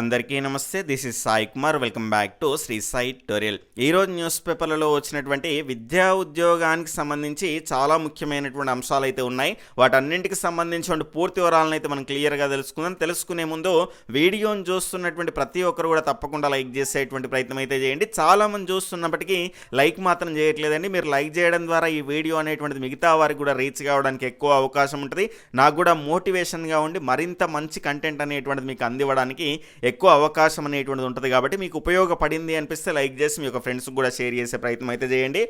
అందరికీ నమస్తే this is Sai Kumar. Welcome back to Shri Sai టోరియల్ ఈరోజు న్యూస్ పేపర్లలో వచ్చినటువంటి విద్యా ఉద్యోగానికి సంబంధించి చాలా ముఖ్యమైనటువంటి అంశాలు అయితే ఉన్నాయి. వాటన్నింటికి సంబంధించిన పూర్తి వివరాలను అయితే మనం క్లియర్గా తెలుసుకుందాం. తెలుసుకునే ముందు వీడియోను చూస్తున్నటువంటి ప్రతి ఒక్కరు కూడా తప్పకుండా లైక్ చేసేటువంటి ప్రయత్నం అయితే చేయండి. చాలా మంది చూస్తున్నప్పటికీ లైక్ మాత్రం చేయట్లేదండి. మీరు లైక్ చేయడం ద్వారా ఈ వీడియో అనేటువంటిది మిగతా వారికి కూడా రీచ్ కావడానికి ఎక్కువ అవకాశం ఉంటుంది. నాకు కూడా మోటివేషన్గా ఉండి మరింత మంచి కంటెంట్ అనేటువంటిది మీకు అందివ్వడానికి ఎక్కువ అవకాశం అనేటువంటిది ఉంటుంది కాబట్టి మీకు ఉపయోగపడింది అనిపిస్తే లైక్ చేసి మీ యొక్క ఫ్రెండ్స్కి కూడా షేర్ చేసే ప్రయత్నం అయితే చేయండి.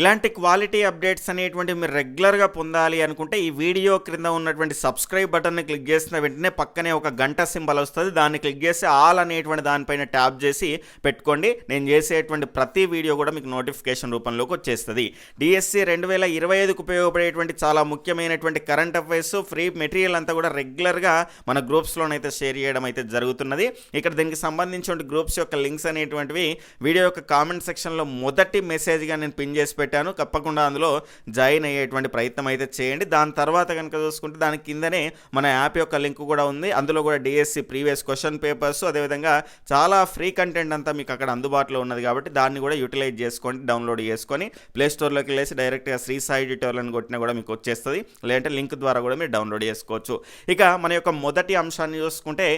ఇలాంటి క్వాలిటీ అప్డేట్స్ అనేటువంటివి మీరు రెగ్యులర్గా పొందాలి అనుకుంటే ఈ వీడియో క్రింద ఉన్నటువంటి సబ్స్క్రైబ్ బటన్ని క్లిక్ చేసిన వెంటనే పక్కనే ఒక గంట సింబల్ వస్తుంది. దాన్ని క్లిక్ చేసి ఆల్ అనేటువంటి దానిపైన ట్యాప్ చేసి పెట్టుకోండి. నేను చేసేటువంటి ప్రతి వీడియో కూడా మీకు నోటిఫికేషన్ రూపంలోకి వచ్చేస్తుంది. డిఎస్సి రెండు వేల ఇరవై ఐదుకు ఉపయోగపడేటువంటి చాలా ముఖ్యమైనటువంటి కరెంట్ అఫైర్స్ ఫ్రీ మెటీరియల్ అంతా కూడా రెగ్యులర్గా మన గ్రూప్స్లోనైతే షేర్ చేయడం అయితే జరుగుతున్నది. ఇక్కడ దీనికి సంబంధించిన గ్రూప్స్ యొక్క లింక్స్ అనేటువంటివి వీడియో యొక్క కామెంట్ సెక్షన్లో మొదటి మెసేజ్గా నేను పిన్ చేసి పెట్టాను. తప్పకుండా అందులో జాయిన్ అయ్యేటువంటి ప్రయత్నం అయితే చేయండి. దాని తర్వాత కనుక చూసుకుంటే దాని కిందనే మన యాప్ యొక్క లింక్ కూడా ఉంది. అందులో కూడా డిఎస్సి ప్రీవియస్ క్వశ్చన్ పేపర్స్ అదేవిధంగా చాలా ఫ్రీ కంటెంట్ అంతా మీకు అక్కడ అందుబాటులో ఉన్నది కాబట్టి దాన్ని కూడా యూటిలైజ్ చేసుకోండి డౌన్లోడ్ చేసుకొని ప్లే స్టోర్లోకి వెళ్ళేసి డైరెక్ట్గా శ్రీ సాయి డిటోర్లను కొట్టినా కూడా మీకు వచ్చేస్తుంది. లేదంటే లింక్ ద్వారా కూడా మీరు డౌన్లోడ్ చేసుకోవచ్చు. ఇక మన యొక్క మొదటి అంశాన్ని చూసుకుంటే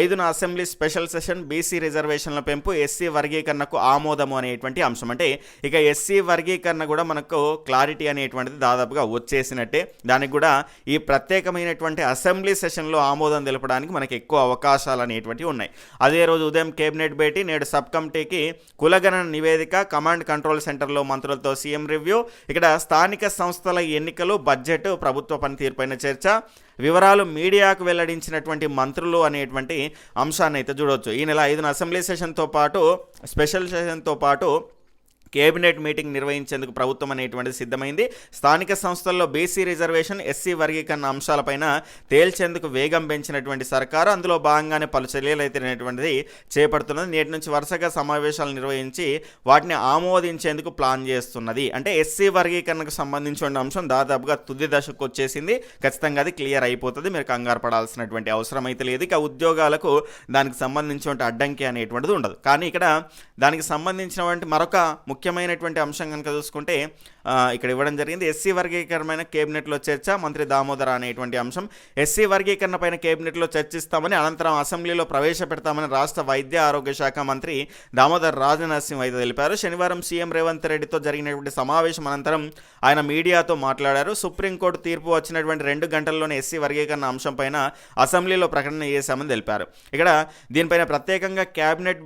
ఐదున అసెంబ్లీ స్పెషల్ సెషన్ బీసీ రిజర్వేషన్ల పెంపు ఎస్సీ వర్గీకరణకు ఆమోదము అనేటువంటి అంశం. అంటే ఇక ఎస్సీ వర్గీకరణ కూడా మనకు క్లారిటీ అనేటువంటిది దాదాపుగా వచ్చేసినట్టే. దానికి కూడా ఈ ప్రత్యేకమైనటువంటి అసెంబ్లీ సెషన్లో ఆమోదం తెలపడానికి మనకి ఎక్కువ అవకాశాలు అనేటువంటివి ఉన్నాయి. అదే రోజు ఉదయం కేబినెట్ భేటీ నేడు సబ్ కమిటీకి కులగణన నివేదిక కమాండ్ కంట్రోల్ సెంటర్లో మంత్రులతో సీఎం రివ్యూ ఇక్కడ స్థానిక సంస్థల ఎన్నికలు బడ్జెట్ ప్రభుత్వ పనితీరుపైన చర్చ వివరాలు మీడియాకు వెల్లడించినటువంటి మంత్రులు అనేటువంటి అంశాన్ని అయితే చూడవచ్చు ఈ నెల ఐదున అసెంబ్లీ సెషన్తో పాటు స్పెషల్ సెషన్తో పాటు కేబినెట్ మీటింగ్ నిర్వహించేందుకు ప్రభుత్వం అనేటువంటిది సిద్ధమైంది. స్థానిక సంస్థల్లో బీసీ రిజర్వేషన్ ఎస్సీ వర్గీకరణ అంశాలపైన తేల్చేందుకు వేగం పెంచినటువంటి సర్కారు అందులో భాగంగానే పలు చర్యలు అయితే అనేటువంటిది చేపడుతున్నది. నేటి నుంచి వరుసగా సమావేశాలు నిర్వహించి వాటిని ఆమోదించేందుకు ప్లాన్ చేస్తున్నది. అంటే ఎస్సీ వర్గీకరణకు సంబంధించిన అంశం దాదాపుగా తుది దశకు వచ్చేసింది. ఖచ్చితంగా అది క్లియర్ అయిపోతుంది. మీరు కంగారు పడాల్సినటువంటి అవసరం అయితే లేదు. ఇక ఉద్యోగాలకు దానికి సంబంధించిన అడ్డంకి అనేటువంటిది ఉండదు. కానీ ఇక్కడ దానికి సంబంధించినటువంటి మరొక ముఖ్యమైనటువంటి అంశం కనుక చూసుకుంటే ఇక్కడ ఇవ్వడం జరిగింది. ఎస్సీ వర్గీకరణమైన కేబినెట్లో చర్చ మంత్రి దామోదర్ అనేటువంటి అంశం. ఎస్సీ వర్గీకరణ పైన కేబినెట్లో చర్చిస్తామని అనంతరం అసెంబ్లీలో ప్రవేశపెడతామని రాష్ట్ర వైద్య ఆరోగ్య శాఖ మంత్రి దామోదర్ రాజనరసింహ అయితే తెలిపారు. శనివారం సీఎం రేవంత్ రెడ్డితో జరిగినటువంటి సమావేశం అనంతరం ఆయన మీడియాతో మాట్లాడారు. సుప్రీంకోర్టు తీర్పు వచ్చినటువంటి రెండు గంటల్లోనే ఎస్సీ వర్గీకరణ అంశం పైన అసెంబ్లీలో ప్రకటన చేశామని తెలిపారు. ఇక్కడ దీనిపైన ప్రత్యేకంగా కేబినెట్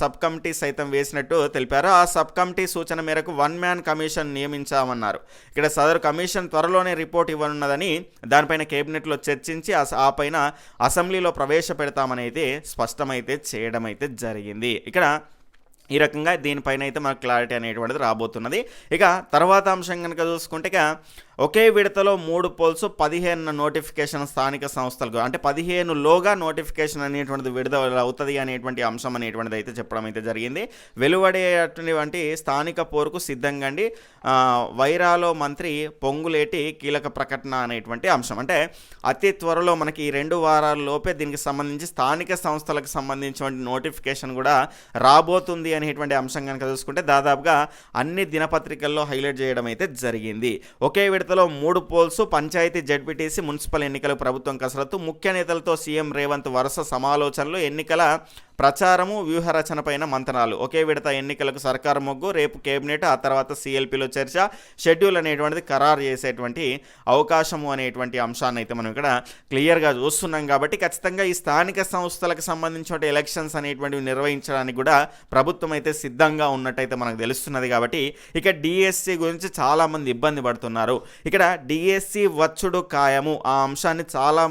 సబ్ కమిటీ సైతం వేసినట్టు తెలిపారు. ఆ సబ్ కమిటీ సూచన మేరకు వన్ మ్యాన్ కమిషన్ నియమించామన్నారు ఇక్కడ సదరు కమిషన్ త్వరలోనే రిపోర్ట్ ఇవ్వనున్నదని దానిపైన కేబినెట్లో చర్చించి ఆ పైన అసెంబ్లీలో ప్రవేశపెడతామని అయితే స్పష్టమైతే చేయడం అయితే జరిగింది. ఇక్కడ ఈ రకంగా దీనిపైన అయితే మనకు క్లారిటీ అనేటువంటిది రాబోతున్నది. ఇక తర్వాత అంశం కనుక చూసుకుంటే ఇక ఒకే విడతలో మూడు పోల్స్ పదిహేను నోటిఫికేషన్ స్థానిక సంస్థలకు. అంటే పదిహేను లోగా నోటిఫికేషన్ అనేటువంటిది విడుదల అవుతుంది అనేటువంటి అంశం అనేటువంటిది అయితే చెప్పడం అయితే జరిగింది. వెలువడేటువంటి స్థానిక పోరుకు సిద్ధంగా అండి వైరాలో మంత్రి పొంగులేటి కీలక ప్రకటన అనేటువంటి అంశం. అంటే అతి త్వరలో మనకి ఈ రెండు వారాల లోపే దీనికి సంబంధించి స్థానిక సంస్థలకు సంబంధించిన నోటిఫికేషన్ కూడా రాబోతుంది అనేటువంటి అంశం కనుక చూసుకుంటే దాదాపుగా అన్ని దినపత్రికల్లో హైలైట్ చేయడం అయితే జరిగింది. ఒకే విడతలో మూడు పోల్స్ పంచాయతీ జడ్పీటీసీ మున్సిపల్ ఎన్నికల ప్రభుత్వం కసరత్తు. ముఖ్య నేతలతో సీఎం రేవంత్ వరుస సమాలోచనలు. ఎన్నికల ప్రచారము వ్యూహరచనపైన మంతనాలు. ఒకే విడత ఎన్నికలకు సర్కారు మొగ్గు రేపు కేబినెట్ ఆ తర్వాత సిఎల్పిలో చర్చ షెడ్యూల్ అనేటువంటిది ఖరారు చేసేటువంటి అవకాశము అనేటువంటి అంశాన్ని అయితే మనం ఇక్కడ క్లియర్గా చూస్తున్నాం కాబట్టి ఖచ్చితంగా ఈ స్థానిక సంస్థలకు సంబంధించిన ఎలక్షన్స్ అనేటువంటివి నిర్వహించడానికి కూడా ప్రభుత్వం అయితే సిద్ధంగా ఉన్నట్టయితే మనకు తెలుస్తున్నది కాబట్టి ఇక డిఎస్సి గురించి చాలామంది ఇబ్బంది పడుతున్నారు. ఇక్కడ డిఎస్సి వచ్చుడు ఖాయము ఆ అంశాన్ని చాలా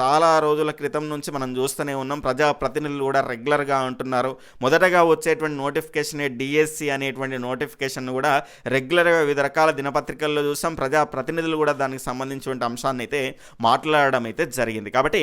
చాలా రోజుల క్రితం నుంచి మనం చూస్తూనే ఉన్నాం. ప్రజాప్రతినిధులు కూడా రెగ్యులర్ రెగ్యులర్గా ఉంటున్నారు. మొదటగా వచ్చేటువంటి నోటిఫికేషన్ డిఎస్సి అనేటువంటి నోటిఫికేషన్ కూడా రెగ్యులర్గా వివిధ రకాల దినపత్రికల్లో చూసాం. ప్రజా ప్రతినిధులు కూడా దానికి సంబంధించిన అంశాన్ని అయితే మాట్లాడడం అయితే జరిగింది. కాబట్టి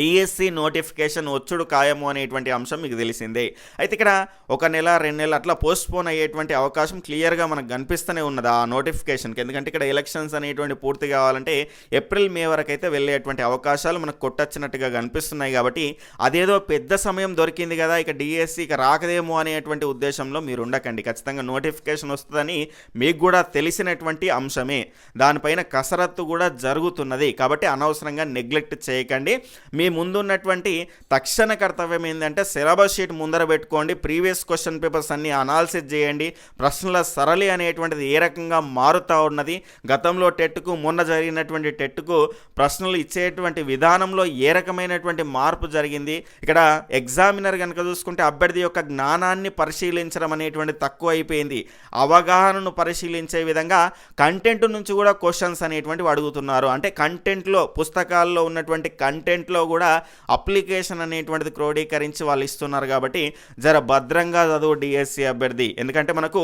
డిఎస్సి నోటిఫికేషన్ వచ్చుడు ఖాయము అనేటువంటి అంశం మీకు తెలిసిందే. అయితే ఇక్కడ ఒక నెల రెండు నెలలు అట్లా పోస్ట్పోన్ అయ్యేటువంటి అవకాశం క్లియర్గా మనకు కనిపిస్తూనే ఉన్నది ఆ నోటిఫికేషన్కి ఎందుకంటే ఇక్కడ ఎలక్షన్స్ అనేటువంటి పూర్తి కావాలంటే ఏప్రిల్ మే వరకు అయితే వెళ్ళేటువంటి అవకాశాలు మనకు కొట్టొచ్చినట్టుగా కనిపిస్తున్నాయి కాబట్టి అదేదో పెద్ద సమయం దొరికింది కదా ఇక డిఎస్సి ఇక రాకదేమో అనేటువంటి ఉద్దేశంలో మీరు ఉండకండి. ఖచ్చితంగా నోటిఫికేషన్ వస్తుందని మీకు కూడా తెలిసినటువంటి అంశమే. దానిపైన కసరత్తు కూడా జరుగుతున్నది. కాబట్టి అనవసరంగా నెగ్లెక్ట్ చేయకండి. మీ మీ ముందున్నటువంటి తక్షణ కర్తవ్యం ఏంటంటే సిలబస్ షీట్ ముందర పెట్టుకోండి. ప్రీవియస్ క్వశ్చన్ పేపర్స్ అన్ని అనాలిసిస్ చేయండి. ప్రశ్నల సరళి అనేటువంటిది ఏ రకంగా మారుతూ ఉన్నది? గతంలో టెట్కు మొన్న జరిగినటువంటి టెట్కు ప్రశ్నలు ఇచ్చేటువంటి విధానంలో ఏ రకమైనటువంటి మార్పు జరిగింది? ఇక్కడ ఎగ్జామినర్ కనుక చూసుకుంటే అభ్యర్థి యొక్క జ్ఞానాన్ని పరిశీలించడం అనేటువంటి తక్కువ అయిపోయింది. అవగాహనను పరిశీలించే విధంగా కంటెంట్ నుంచి కూడా క్వశ్చన్స్ అనేటువంటివి అడుగుతున్నారు. అంటే కంటెంట్లో పుస్తకాల్లో ఉన్నటువంటి కంటెంట్లో కూడా అప్లికేషన్ అనేటువంటిది క్రోడీకరించి వాళ్ళు ఇస్తున్నారు కాబట్టి జర భద్రంగా చదువు డిఎస్సి అభ్యర్థి. ఎందుకంటే మనకు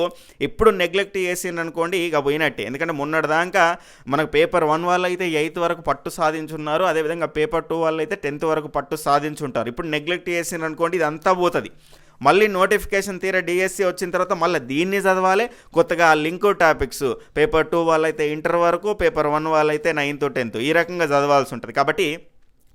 ఇప్పుడు నెగ్లెక్ట్ చేసి అనుకోండి ఇక పోయినట్టే. ఎందుకంటే మొన్నటిదాకా మనకు పేపర్ వన్ వాళ్ళు అయితే ఎయిత్ వరకు పట్టు సాధించున్నారు. అదేవిధంగా పేపర్ టూ వాళ్ళు అయితే టెన్త్ వరకు పట్టు సాధించుంటారు. ఇప్పుడు నెగ్లెక్ట్ చేసి అనుకోండి ఇది అంతా పోతుంది. మళ్ళీ నోటిఫికేషన్ తీరా డిఎస్సి వచ్చిన తర్వాత మళ్ళీ దీన్ని చదవాలి. కొత్తగా లింక్ టాపిక్స్ పేపర్ టూ వాళ్ళైతే ఇంటర్ వరకు పేపర్ వన్ వాళ్ళైతే నైన్త్ టెన్త్ ఈ రకంగా చదవాల్సి ఉంటుంది. కాబట్టి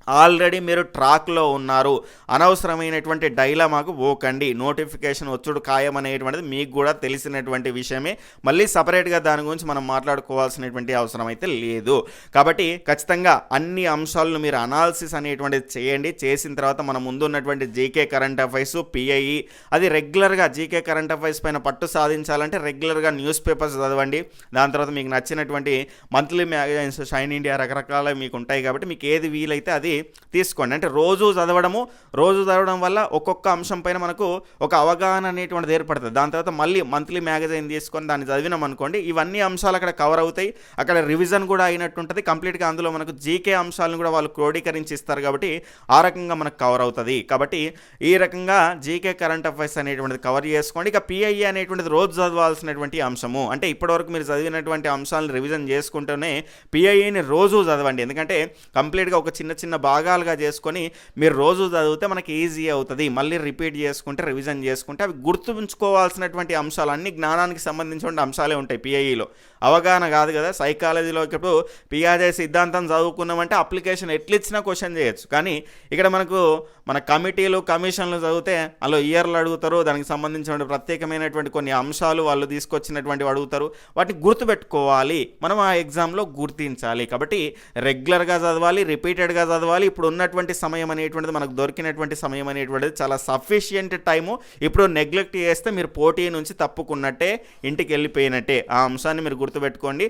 ఆల్రెడీ మీరు ట్రాక్లో ఉన్నారు. అనవసరమైనటువంటి డైలమాకు పోకండి. నోటిఫికేషన్ వచ్చుడు ఖాయం అనేటువంటిది మీకు కూడా తెలిసినటువంటి విషయమే. మళ్ళీ సపరేట్గా దాని గురించి మనం మాట్లాడుకోవాల్సినటువంటి అవసరం అయితే లేదు. కాబట్టి ఖచ్చితంగా అన్ని అంశాలను మీరు అనాలిసిస్ అనేటువంటిది చేయండి. చేసిన తర్వాత మన ముందు ఉన్నటువంటి జీకే కరెంట్ అఫైర్స్ పిఐఈ అది రెగ్యులర్గా జీకే కరెంట్ అఫైర్స్ పైన పట్టు సాధించాలంటే రెగ్యులర్గా న్యూస్ పేపర్స్ చదవండి. దాని తర్వాత మీకు నచ్చినటువంటి మంత్లీ మ్యాగజైన్స్ షైన్ ఇండియా రకరకాల మీకు ఉంటాయి కాబట్టి మీకు ఏది వీలైతే అది తీసుకోండి. అంటే రోజు చదవడము రోజు చదవడం వల్ల ఒక్కొక్క అంశం పైన మనకు ఒక అవగాహన అనేటువంటిది ఏర్పడుతుంది. దాని తర్వాత మళ్ళీ మంత్లీ మ్యాగజైన్ తీసుకొని దాన్ని చదివినాం అనుకోండి ఇవన్నీ అంశాలు అక్కడ కవర్ అవుతాయి. అక్కడ రివిజన్ కూడా అయినట్టుంటుంది. కంప్లీట్గా అందులో మనకు జీకే అంశాలను కూడా వాళ్ళు క్రోడీకరించి ఇస్తారు కాబట్టి ఆ రకంగా మనకు కవర్ అవుతుంది. కాబట్టి ఈ రకంగా జీకే కరెంట్ అఫైర్స్ అనేటువంటిది కవర్ చేసుకోండి. ఇక పిఐ అనేటువంటిది రోజు చదవాల్సినటువంటి అంశము. అంటే ఇప్పటివరకు మీరు చదివినటువంటి అంశాలను రివిజన్ చేసుకుంటూనే పిఐఏని రోజు చదవండి. ఎందుకంటే కంప్లీట్గా ఒక చిన్న చిన్న భాగాలుగా చేసుకొని మీరు రోజు చదివితే మనకి ఈజీ అవుతుంది. మళ్ళీ రిపీట్ చేసుకుంటే రివిజన్ చేసుకుంటే అవి గుర్తుంచుకోవాల్సినటువంటి అంశాలు అన్ని జ్ఞానానికి సంబంధించిన అంశాలే ఉంటాయి పిఐఈలో అవగాహన కాదు కదా. సైకాలజీలో ఇప్పుడు పియాజే సిద్ధాంతం చదువుకున్నామంటే అప్లికేషన్ ఎట్లిచ్చినా క్వశ్చన్ చేయొచ్చు. కానీ ఇక్కడ మనకు మన కమిటీలు కమిషన్లు చదివితే వాళ్ళు ఇయర్లు అడుగుతారు. దానికి సంబంధించిన ప్రత్యేకమైనటువంటి కొన్ని అంశాలు వాళ్ళు తీసుకొచ్చినటువంటివి అడుగుతారు. వాటిని గుర్తుపెట్టుకోవాలి. మనం ఆ ఎగ్జామ్లో గుర్తించాలి. కాబట్టి రెగ్యులర్గా చదవాలి రిపీటెడ్గా చదవాలి. ఇప్పుడు ఉన్నటువంటి సమయం అనేటువంటిది మనకు దొరికినటువంటి సమయం అనేటువంటిది చాలా సఫిషియంట్ టైము ఇప్పుడు నెగ్లెక్ట్ చేస్తే మీరు పోటీ నుంచి తప్పుకున్నట్టే ఇంటికి వెళ్ళిపోయినట్టే. ఆ అంశాన్ని మీరు గుర్తుపెట్టుకోండి.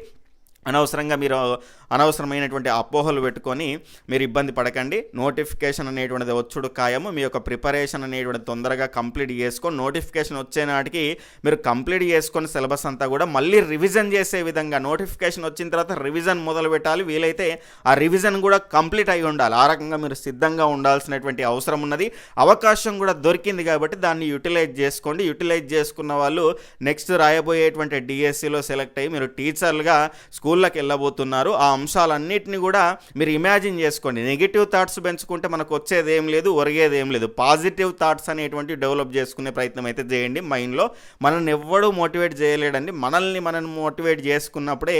అనవసరంగా మీరు అనవసరమైనటువంటి అపోహలు పెట్టుకొని మీరు ఇబ్బంది పడకండి. నోటిఫికేషన్ అనేటువంటిది వచ్చుడు ఖాయము. మీ యొక్క ప్రిపరేషన్ అనేటువంటిది తొందరగా కంప్లీట్ చేసుకొని నోటిఫికేషన్ వచ్చే నాటికి మీరు కంప్లీట్ చేసుకొని సిలబస్ అంతా కూడా మళ్ళీ రివిజన్ చేసే విధంగా నోటిఫికేషన్ వచ్చిన తర్వాత రివిజన్ మొదలు పెట్టాలి. వీలైతే ఆ రివిజన్ కూడా కంప్లీట్ అయి ఉండాలి. ఆ రకంగా మీరు సిద్ధంగా ఉండాల్సినటువంటి అవసరం ఉన్నది. అవకాశం కూడా దొరికింది కాబట్టి దాన్ని యూటిలైజ్ చేసుకోండి. యూటిలైజ్ చేసుకున్న వాళ్ళు నెక్స్ట్ రాయబోయేటువంటి డిఎస్సిలో సెలెక్ట్ అయ్యి మీరు టీచర్లుగా స్కూల్ స్కూళ్ళకి వెళ్ళబోతున్నారు ఆ అంశాలన్నింటినీ కూడా మీరు ఇమాజిన్ చేసుకోండి. నెగిటివ్ థాట్స్ పెంచుకుంటే మనకు వచ్చేది ఏం లేదు ఒరిగేది ఏం లేదు. పాజిటివ్ థాట్స్ అనేటువంటి డెవలప్ చేసుకునే ప్రయత్నం అయితే చేయండి మైండ్లో. మనల్ని ఎవ్వడూ మోటివేట్ చేయలేడండి. మనల్ని మనం మోటివేట్ చేసుకున్నప్పుడే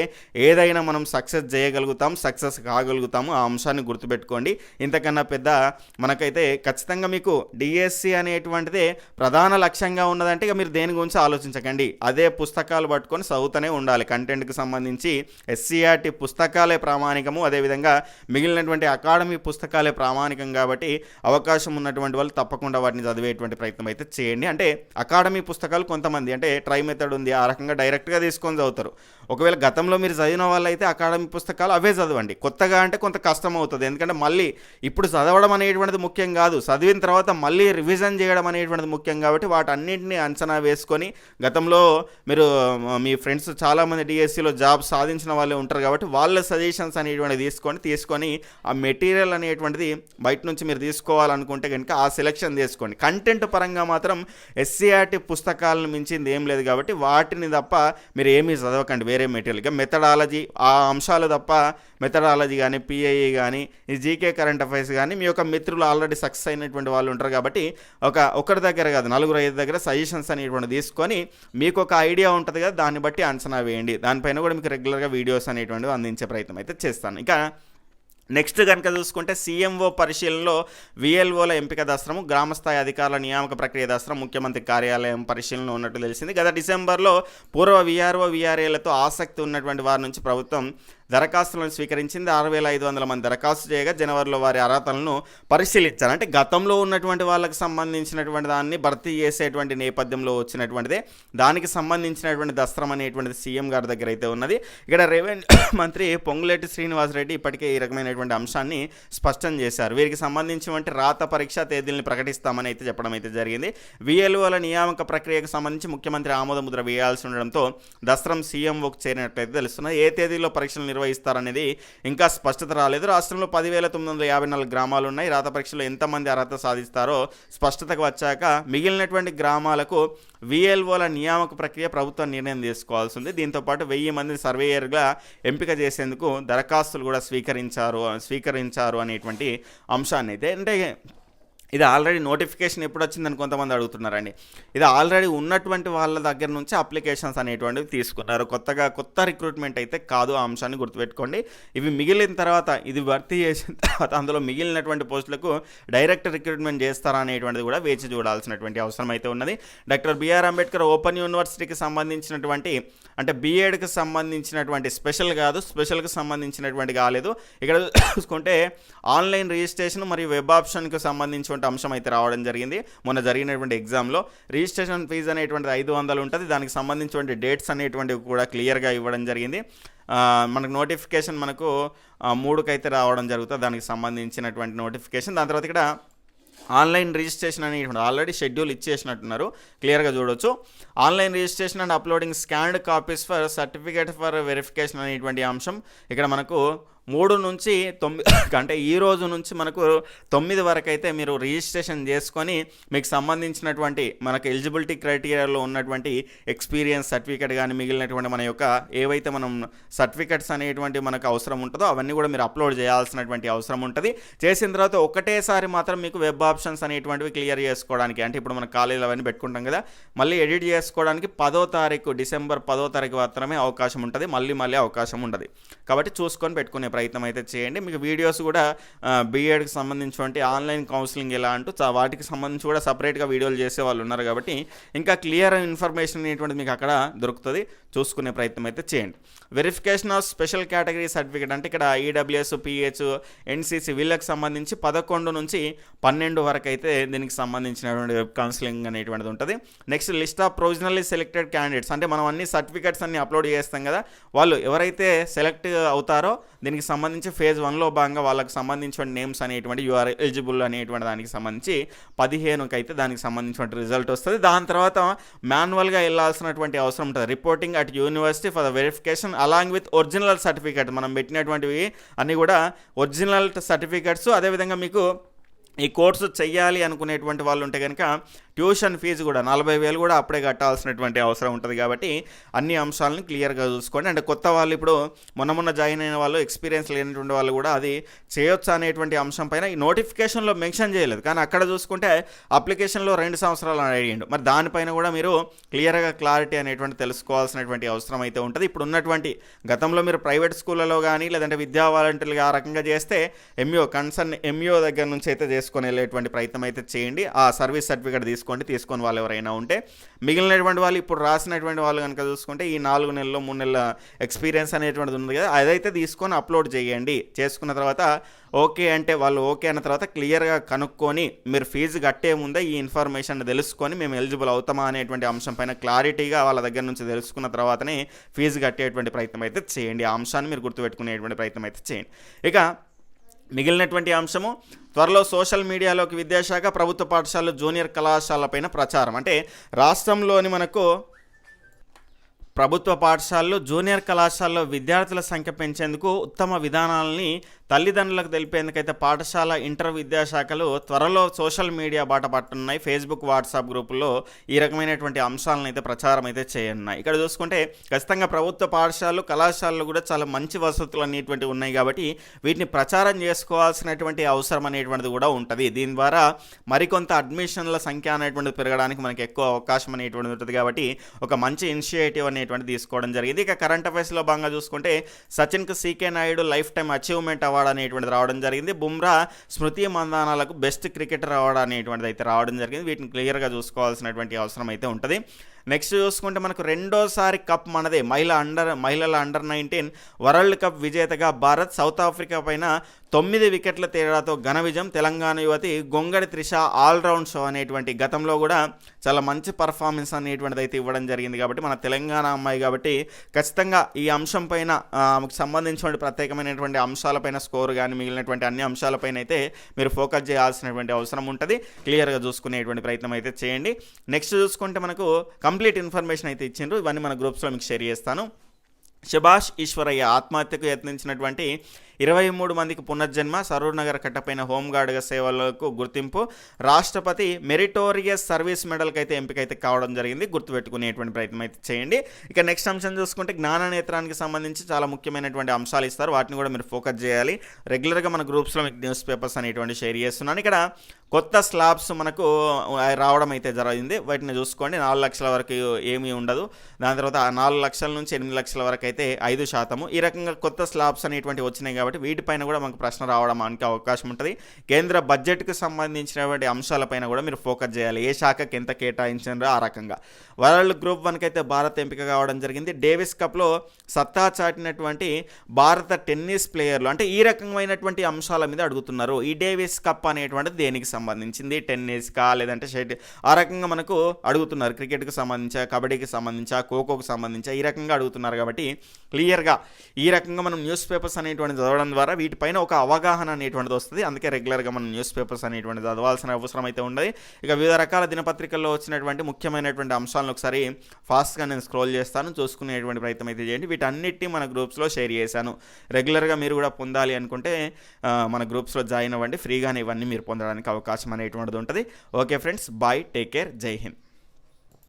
ఏదైనా మనం సక్సెస్ చేయగలుగుతాం సక్సెస్ కాగలుగుతాము. ఆ అంశాన్ని గుర్తుపెట్టుకోండి. ఇంతకన్నా పెద్ద మనకైతే ఖచ్చితంగా మీకు డిఎస్సి అనేటువంటిదే ప్రధాన లక్ష్యంగా ఉన్నదంటే ఇక మీరు దేని గురించి ఆలోచించకండి. అదే పుస్తకాలు పట్టుకొని చదువుతూనే ఉండాలి. కంటెంట్కి సంబంధించి ఎస్సీఆర్టీ పుస్తకాలే ప్రామాణికము. అదేవిధంగా మిగిలినటువంటి అకాడమీ పుస్తకాలే ప్రామాణికం కాబట్టి అవకాశం ఉన్నటువంటి వాళ్ళు తప్పకుండా వాటిని చదివేటువంటి ప్రయత్నం అయితే చేయండి. అంటే అకాడమీ పుస్తకాలు కొంతమంది అంటే ట్రై మెథడ్ ఉంది ఆ రకంగా డైరెక్ట్గా తీసుకొని చదువుతారు. ఒకవేళ గతంలో మీరు చదివిన వాళ్ళైతే అకాడమీ పుస్తకాలు అవే చదవండి. కొత్తగా అంటే కొంత కష్టం అవుతుంది ఎందుకంటే మళ్ళీ ఇప్పుడు చదవడం అనేటువంటిది ముఖ్యం కాదు. చదివిన తర్వాత మళ్ళీ రివిజన్ చేయడం అనేటువంటిది ముఖ్యం కాబట్టి వాటన్నింటినీ అంచనా వేసుకొని గతంలో మీరు మీ ఫ్రెండ్స్ చాలామంది డిఎస్సిలో జాబ్ సాధించిన వాళ్ళు ఉంటారు కాబట్టి వాళ్ళ సజెషన్స్ అనేటువంటి తీసుకొని తీసుకొని ఆ మెటీరియల్ అనేటువంటిది బయట నుంచి మీరు తీసుకోవాలనుకుంటే కనుక ఆ సెలెక్షన్ చేసుకోండి కంటెంట్ పరంగా మాత్రం ఎస్సీఆర్టీ పుస్తకాలను మించింది ఏం లేదు కాబట్టి వాటిని తప్ప మీరు ఏమీ చదవకండి. వేరే మెటీరియల్ ఇక మెథడాలజీ ఆ అంశాలు తప్ప మెథడాలజీ కానీ పిఐఈ కానీ ఈ జీకే కరెంట్ అఫైర్స్ కానీ మీ యొక్క మిత్రులు ఆల్రెడీ సక్సెస్ అయినటువంటి వాళ్ళు ఉంటారు కాబట్టి ఒక ఒకరి దగ్గర కాదు నలుగురు ఐదు దగ్గర సజెషన్స్ అనేటువంటి తీసుకొని మీకు ఒక ఐడియా ఉంటుంది కదా దాన్ని బట్టి అంచనా వేయండి. దానిపైన కూడా మీకు రెగ్యులర్గా వీడియోస్ అనేటువంటివి అందించే ప్రయత్నం అయితే చేస్తాను. ఇంకా నెక్స్ట్ కనుక చూసుకుంటే సీఎంఓ పరిశీలనలో విఎల్ఓల ఎంపిక దస్త్రము గ్రామస్థాయి అధికారుల నియామక ప్రక్రియ దస్త్రం ముఖ్యమంత్రి కార్యాలయం పరిశీలన ఉన్నట్టు తెలిసింది. గత డిసెంబర్లో పూర్వ విఆర్ఓ విఆర్ఏలతో ఆసక్తి ఉన్నటువంటి వారి నుంచి ప్రభుత్వం దరఖాస్తులను స్వీకరించింది ఆరు వేల ఐదు వందల మంది. దరఖాస్తు చేయగా జనవరిలో వారి అర్హతలను పరిశీలించారు. అంటే గతంలో ఉన్నటువంటి వాళ్ళకి సంబంధించినటువంటి దాన్ని భర్తీ చేసేటువంటి నేపథ్యంలో వచ్చినటువంటిదే. దానికి సంబంధించినటువంటి దస్త్రం అనేటువంటిది సీఎం గారి దగ్గర అయితే ఉన్నది. ఇక్కడ రెవెన్యూ మంత్రి పొంగులేటి శ్రీనివాసరెడ్డి ఇప్పటికే ఈ రకమైనటువంటి అంశాన్ని స్పష్టం చేశారు. వీరికి సంబంధించినటువంటి రాత పరీక్ష తేదీలను ప్రకటిస్తామని అయితే చెప్పడం అయితే జరిగింది. విఎల్ఓల నియామక ప్రక్రియకు సంబంధించి ముఖ్యమంత్రి ఆమోద ముద్ర వేయాల్సి ఉండడంతో దస్త్రం సీఎంఓకు చేరినట్లయితే తెలుస్తున్నది. ఏ తేదీలో పరీక్షలు నిర్వహిస్తారనేది ఇంకా స్పష్టత రాలేదు. రాష్ట్రంలో పదివేల తొమ్మిది వందల యాభై నాలుగు గ్రామాలు ఉన్నాయి రాత పరీక్షలో ఎంతమంది అర్హత సాధిస్తారో స్పష్టతకు వచ్చాక మిగిలినటువంటి గ్రామాలకు విఎల్ఓల నియామక ప్రక్రియ ప్రభుత్వం నిర్ణయం తీసుకోవాల్సి ఉంది. దీంతోపాటు వెయ్యి మంది సర్వేయర్గా ఎంపిక చేసేందుకు దరఖాస్తులు కూడా స్వీకరించారు స్వీకరించారు అనేటువంటి అంశాన్ని అయితే అంటే ఇది ఆల్రెడీ నోటిఫికేషన్ ఎప్పుడు వచ్చిందని కొంతమంది అడుగుతున్నారండి. ఇది ఆల్రెడీ ఉన్నటువంటి వాళ్ళ దగ్గర నుంచి అప్లికేషన్స్ అనేటువంటివి తీసుకున్నారు. కొత్తగా కొత్త రిక్రూట్మెంట్ అయితే కాదు ఆ అంశాన్ని గుర్తుపెట్టుకోండి. ఇవి మిగిలిన తర్వాత ఇది భర్తీ చేసిన తర్వాత అందులో మిగిలినటువంటి పోస్టులకు డైరెక్ట్ రిక్రూట్మెంట్ చేస్తారా అనేటువంటిది కూడా వేచి చూడాల్సినటువంటి అవసరం అయితే ఉన్నది. డాక్టర్ బిఆర్ అంబేద్కర్ ఓపెన్ యూనివర్సిటీకి సంబంధించినటువంటి అంటే బీఎడ్కి సంబంధించినటువంటి స్పెషల్ కాదు స్పెషల్కి సంబంధించినటువంటి కాలేదు. ఇక్కడ చూసుకుంటే ఆన్లైన్ రిజిస్ట్రేషన్ మరియు వెబ్ ఆప్షన్కి సంబంధించిన అనేటువంటి అంశం అయితే రావడం జరిగింది. మొన్న జరిగినటువంటి ఎగ్జామ్లో రిజిస్ట్రేషన్ ఫీజు అనేటువంటిది ఐదు వందలు ఉంటుంది. దానికి సంబంధించినటువంటి డేట్స్ అనేటువంటివి కూడా క్లియర్గా ఇవ్వడం జరిగింది. మనకు నోటిఫికేషన్ మనకు ఆ, మూడుకైతే రావడం జరుగుతుంది. దానికి సంబంధించినటువంటి నోటిఫికేషన్. దాని తర్వాత ఇక్కడ ఆన్లైన్ రిజిస్ట్రేషన్ అనేటువంటి ఆల్రెడీ షెడ్యూల్ ఇచ్చేసినట్టున్నారు. క్లియర్గా చూడొచ్చు. Online registration and uploading scanned copies for certificate for verification అనేటువంటి అంశం ఇక్కడ మనకు మూడు నుంచి తొమ్మిది అంటే ఈ రోజు నుంచి మనకు తొమ్మిది వరకు అయితే మీరు రిజిస్ట్రేషన్ చేసుకొని మీకు సంబంధించినటువంటి మనకు ఎలిజిబిలిటీ క్రైటీరియాలో ఉన్నటువంటి ఎక్స్పీరియన్స్ సర్టిఫికేట్ కానీ మిగిలినటువంటి మన యొక్క ఏవైతే మనం సర్టిఫికెట్స్ అనేటువంటి మనకు అవసరం ఉంటుందో అవన్నీ కూడా మీరు అప్లోడ్ చేయాల్సినటువంటి అవసరం ఉంటుంది. చేసిన తర్వాత ఒకటేసారి మాత్రం మీకు వెబ్ ఆప్షన్స్ అనేటువంటివి క్లియర్ చేసుకోవడానికి అంటే ఇప్పుడు మన కాలేజీలు అవన్నీ పెట్టుకుంటాం కదా మళ్ళీ ఎడిట్ చేసుకోవడానికి పదో తారీఖు డిసెంబర్ పదో తారీఖు మాత్రమే అవకాశం ఉంటుంది మళ్ళీ మళ్ళీ అవకాశం ఉంటుంది కాబట్టి చూసుకొని పెట్టుకునే ప్రయత్నం అయితే చేయండి. మీకు వీడియోస్ కూడా బీఎడ్కి సంబంధించినటువంటి ఆన్లైన్ కౌన్సిలింగ్ ఎలా అంటూ వాటికి సంబంధించి కూడా సపరేట్గా వీడియోలు చేసే వాళ్ళు ఉన్నారు కాబట్టి ఇంకా క్లియర్ ఇన్ఫర్మేషన్ అనేటువంటిది మీకు అక్కడ దొరుకుతుంది. చూసుకునే ప్రయత్నం అయితే చేయండి. Verification of special category certificate అంటే ఇక్కడ ఈడబ్ల్యూఎస్ పిహెచ్ ఎన్సీసీ వీళ్ళకి సంబంధించి పదకొండు నుంచి పన్నెండు వరకు అయితే దీనికి సంబంధించినటువంటి వెబ్ కౌన్సిలింగ్ అనేటువంటిది ఉంటుంది. Next list of provisionally selected candidates అంటే మనం అన్ని సర్టిఫికేట్స్ అన్ని అప్లోడ్ చేస్తాం కదా వాళ్ళు ఎవరైతే సెలెక్ట్ అవుతారో దీనికి సంబంధించి ఫేజ్ వన్లో భాగంగా వాళ్ళకి సంబంధించిన నేమ్స్ అనేటువంటి యూఆర్ ఎలిజిబుల్ అనేటువంటి దానికి సంబంధించి పదిహేనుకి అయితే దానికి సంబంధించిన రిజల్ట్ వస్తుంది. దాని తర్వాత మాన్యువల్గా వెళ్ళాల్సినటువంటి అవసరం ఉంటుంది. Reporting at university for the verification along with original certificate మనం పెట్టినటువంటివి అన్నీ కూడా ఒరిజినల్ సర్టిఫికేట్స్ అదేవిధంగా మీకు ఈ కోర్సు చెయ్యాలి అనుకునేటువంటి వాళ్ళు ఉంటే కనుక ట్యూషన్ ఫీజు కూడా నలభై వేలు కూడా అప్పుడే కట్టాల్సినటువంటి అవసరం ఉంటుంది కాబట్టి అన్ని అంశాలను క్లియర్గా చూసుకోండి. అంటే కొత్త వాళ్ళు ఇప్పుడు మొన్న మొన్న జాయిన్ అయిన వాళ్ళు ఎక్స్పీరియన్స్ లేనటువంటి వాళ్ళు కూడా అది చేయొచ్చు అనేటువంటి అంశం పైన ఈ నోటిఫికేషన్లో మెన్షన్ చేయలేదు. కానీ అక్కడ చూసుకుంటే అప్లికేషన్లో రెండు సంవత్సరాలు అడిగిండు. మరి దానిపైన కూడా మీరు క్లియర్గా క్లారిటీ అనేటువంటి తెలుసుకోవాల్సినటువంటి అవసరం అయితే ఉంటుంది. ఇప్పుడు ఉన్నటువంటి గతంలో మీరు ప్రైవేట్ స్కూళ్ళలో కానీ లేదంటే విద్యా వాలంటీర్లుగా ఆ రకంగా చేస్తే ఎంఈఓ కన్సర్న్ ఎంఈఓ దగ్గర నుంచి అయితే చేసుకొని వెళ్ళేటువంటి ప్రయత్నం అయితే చేయండి. ఆ సర్వీస్ సర్టిఫికేట్ తీసుకోండి తీసుకొని వాళ్ళు ఎవరైనా ఉంటే. మిగిలినటువంటి వాళ్ళు ఇప్పుడు రాసినటువంటి వాళ్ళు కనుక చూసుకుంటే ఈ నాలుగు నెలలు మూడు నెలల ఎక్స్పీరియన్స్ అనేటువంటిది ఉంది కదా అదైతే తీసుకొని అప్లోడ్ చేయండి. చేసుకున్న తర్వాత ఓకే అంటే వాళ్ళు ఓకే అన్న తర్వాత క్లియర్గా కనుక్కొని మీరు ఫీజు కట్టే ముందే ఈ ఇన్ఫర్మేషన్ తెలుసుకొని మేము ఎలిజిబుల్ అవుతామా అనేటువంటి అంశం పైన క్లారిటీగా వాళ్ళ దగ్గర నుంచి తెలుసుకున్న తర్వాతనే ఫీజు కట్టేటువంటి ప్రయత్నం అయితే చేయండి. ఆ అంశాన్ని మీరు గుర్తుపెట్టుకునేటువంటి ప్రయత్నం అయితే చేయండి. ఇక మిగిలినటువంటి అంశము త్వరలో సోషల్ మీడియాలోకి విద్యాశాఖ ప్రభుత్వ పాఠశాలలు జూనియర్ కళాశాలపైన ప్రచారం. అంటే రాష్ట్రంలోని మనకు ప్రభుత్వ పాఠశాలలు జూనియర్ కళాశాలలో విద్యార్థుల సంఖ్య పెంచేందుకు ఉత్తమ విధానాలని తల్లిదండ్రులకు తెలిపేందుకైతే పాఠశాల ఇంటర్ విద్యాశాఖలు త్వరలో సోషల్ మీడియా బాట పట్టున్నాయి ఫేస్బుక్ వాట్సాప్ గ్రూపుల్లో ఈ రకమైనటువంటి అంశాలను అయితే ప్రచారం అయితే చేయనున్నాయి. ఇక్కడ చూసుకుంటే ఖచ్చితంగా ప్రభుత్వ పాఠశాలలు కళాశాలలు కూడా చాలా మంచి వసతులు అనేటువంటివి ఉన్నాయి కాబట్టి వీటిని ప్రచారం చేసుకోవాల్సినటువంటి అవసరం అనేటువంటిది కూడా ఉంటుంది. దీని ద్వారా మరికొంత అడ్మిషన్ల సంఖ్య అనేటువంటిది పెరగడానికి మనకి ఎక్కువ అవకాశం అనేటువంటిది ఉంటుంది కాబట్టి ఒక మంచి ఇనిషియేటివ్ అనే అనేటువంటి తీసుకోవడం జరిగింది. ఇక కరెంట్ అఫైర్స్లో భాగంగా చూసుకుంటే సచిన్కి CK Naidu lifetime achievement award అనేటువంటిది రావడం జరిగింది. బుమ్రా స్మృతి మందానాలకు బెస్ట్ క్రికెటర్ అవార్డు అనేటువంటిది అయితే రావడం జరిగింది. వీటిని క్లియర్గా చూసుకోవాల్సినటువంటి అవసరం అయితే ఉంటుంది. నెక్స్ట్ చూసుకుంటే మనకు రెండోసారి కప్ మనదే మహిళ అండర్ మహిళల అండర్ నైన్టీన్ వరల్డ్ కప్ విజేతగా భారత్ సౌత్ ఆఫ్రికా పైన తొమ్మిది వికెట్ల తేడాతో ఘన విజయం. తెలంగాణ యువతి గొంగడి త్రిష ఆల్రౌండ్ షో అనేటువంటి గతంలో కూడా చాలా మంచి పర్ఫార్మెన్స్ అనేటువంటిది అయితే ఇవ్వడం జరిగింది కాబట్టి మన తెలంగాణ అమ్మాయి కాబట్టి ఖచ్చితంగా ఈ అంశం పైన ఆమెకు సంబంధించిన ప్రత్యేకమైనటువంటి అంశాలపైన స్కోర్ కానీ మిగిలినటువంటి అన్ని అంశాలపైన అయితే మీరు ఫోకస్ చేయాల్సినటువంటి అవసరం ఉంటుంది. క్లియర్గా చూసుకునేటువంటి ప్రయత్నం అయితే చేయండి. నెక్స్ట్ చూసుకుంటే మనకు కంప్లీట్ ఇన్ఫర్మేషన్ అయితే ఇచ్చిండ్రు. ఇవన్నీ మన గ్రూప్స్లో మీకు షేర్ చేస్తాను. సుభాష్ ఈశ్వరయ్య ఆత్మహత్యకు యత్నించినటువంటి ఇరవై మూడు మందికి పునర్జన్మ సరూర్ నగర్ కట్టపైన హోంగార్డుగా సేవలకు గుర్తింపు రాష్ట్రపతి మెరిటోరియస్ సర్వీస్ మెడల్కి అయితే ఎంపిక అయితే కావడం జరిగింది. గుర్తుపెట్టుకునేటువంటి ప్రయత్నం అయితే చేయండి. ఇక నెక్స్ట్ అంశం చూసుకుంటే జ్ఞాన నేత్రానికి సంబంధించి చాలా ముఖ్యమైనటువంటి అంశాలు ఇస్తారు. వాటిని కూడా మీరు ఫోకస్ చేయాలి. రెగ్యులర్గా మన గ్రూప్స్లో మీకు న్యూస్ పేపర్స్ అనేటువంటి షేర్ చేస్తున్నాను. ఇక్కడ కొత్త స్లాబ్స్ మనకు రావడం అయితే జరిగింది. వాటిని చూసుకోండి. నాలుగు లక్షల వరకు ఏమీ ఉండదు. దాని తర్వాత ఆ నాలుగు లక్షల నుంచి ఎనిమిది లక్షల వరకు అయితే ఐదు శాతము. ఈ రకంగా కొత్త స్లాబ్స్ అనేటువంటి వచ్చినాయి కాబట్టి వీటిపైన కూడా మనకు ప్రశ్న రావడానికి అవకాశం ఉంటుంది. కేంద్ర బడ్జెట్కు సంబంధించినటువంటి అంశాలపైన కూడా మీరు ఫోకస్ చేయాలి. ఏ శాఖకి ఎంత కేటాయించారో ఆ రకంగా. వరల్డ్ గ్రూప్ వన్కి అయితే భారత్ ఎంపిక కావడం జరిగింది. డేవిస్ కప్లో సత్తా చాటినటువంటి భారత టెన్నిస్ ప్లేయర్లు అంటే ఈ రకమైనటువంటి అంశాల మీద అడుగుతున్నారు. ఈ డేవిస్ కప్ అనేటువంటిది దేనికి సంబంధించింది టెన్నిస్కా లేదంటే షటిల్ ఆ రకంగా మనకు అడుగుతున్నారు. క్రికెట్కి సంబంధించా కబడ్డీకి సంబంధించా ఖోఖోకి సంబంధించా ఈ రకంగా అడుగుతున్నారు కాబట్టి క్లియర్గా ఈ రకంగా మనం న్యూస్ పేపర్స్ అనేటువంటి చదవడం ద్వారా వీటిపైన ఒక అవగాహన అనేటువంటిది వస్తుంది. అందుకే రెగ్యులర్గా మనం న్యూస్ పేపర్స్ అనేటువంటి చదవాల్సిన అవసరం అయితే ఉండదు. ఇక వివిధ రకాల దినపత్రికల్లో వచ్చినటువంటి ముఖ్యమైనటువంటి అంశాలను ఒకసారి ఫాస్ట్గా నేను స్క్రోల్ చేస్తాను. చూసుకునేటువంటి ప్రయత్నం అయితే చేయండి. వీటన్నిటిని మన గ్రూప్స్లో షేర్ చేశాను. రెగ్యులర్గా మీరు కూడా పొందాలి అనుకుంటే మన గ్రూప్స్లో జాయిన్ అవ్వండి. ఫ్రీగానే ఇవన్నీ మీరు పొందడానికి అవకాశం అవకాశం అనేటువంటిది ఉంటుంది. Okay friends bye take care జై హింద్.